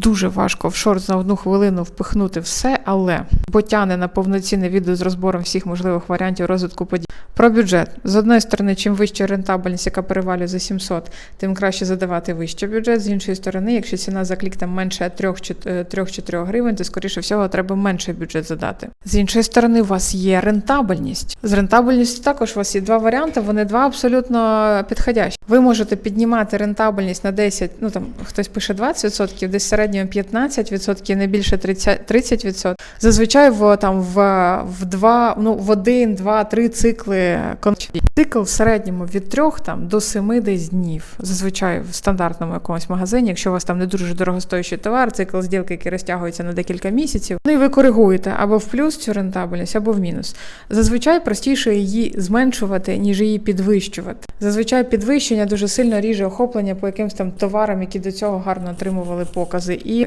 Дуже важко в шорт за одну хвилину впихнути все, але бо тяне на повноцінне відео з розбором всіх можливих варіантів розвитку подій. Про бюджет з одної сторони, чим вища рентабельність, яка перевалює за 700, тим краще задавати вищий бюджет. З іншої сторони, якщо ціна за клік там менше 3-4 гривень, то скоріше всього треба менший бюджет задати. З іншої сторони, у вас є рентабельність. З рентабельністю також у вас є два варіанти. Вони два абсолютно підходящі. Ви можете піднімати рентабельність на 10, ну там хтось пише 20%, десь в середньому 15%, не більше 30%. 30%. Зазвичай в там в, в два, ну в один, два, три цикли цикл в середньому від 3 там до 7 десь днів. Зазвичай в стандартному якомусь магазині, якщо у вас там не дуже дорогостоящий товар, цикл зділки, який розтягується на декілька місяців. Ну і ви коригуєте або в плюс цю рентабельність, або в мінус. Зазвичай простіше її зменшувати, ніж її підвищувати. Зазвичай підвищення дуже сильно ріже охоплення по якимось там товарам, які до цього гарно отримували покази, і